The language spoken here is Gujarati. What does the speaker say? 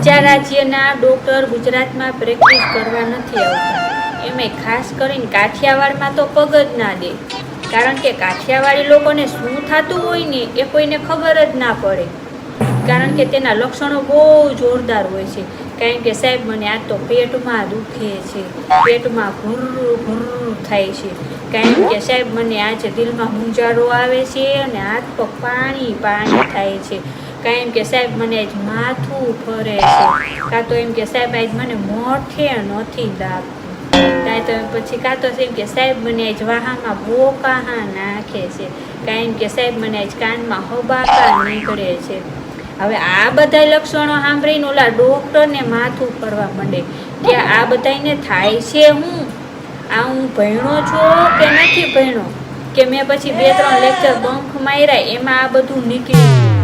બીજા રાજ્યના ડૉક્ટર ગુજરાતમાં પ્રેક્ટિસ કરવા નથી આવતા. એમાં ખાસ કરીને કાઠિયાવાડમાં તો પગ જ ના દે. કારણ કે કાઠિયાવાડી લોકોને શું થતું હોય ને એ કોઈને ખબર જ ના પડે. કારણ કે તેના લક્ષણો બહુ જોરદાર હોય છે. કારણ કે સાહેબ, મને આ તો પેટમાં દુખે છે. પેટમાં ભૂરું ભૂર થાય છે. કારણ કે સાહેબ, મને આજે દિલમાં મૂંઝારો આવે છે અને હાથ પગ પાણી પાણી થાય છે. કારણ કે સાહેબ, મને આજ માથું ફરે છે. કાં તો એમ કે સાહેબ, આજ મને મોઠે નથી લાગતું. કાં તો પછી કાં તો એમ કે સાહેબ, મને આજ વાહામાં બોકાહા નાખે છે. કારણ કે સાહેબ, મને આજ કાનમાં હબાકા નીકળે છે. હવે આ બધા લક્ષણો સાંભળીને ઓલા ડોક્ટરને માથું ફરવા માંડે. કે આ બધાને થાય છે હું? આ હું ભણ્યો છું કે નથી ભણ્યો? કે મેં પછી બે ત્રણ લેક્ચર બંખ માર્યા, એમાં આ બધું નીકળી ગયું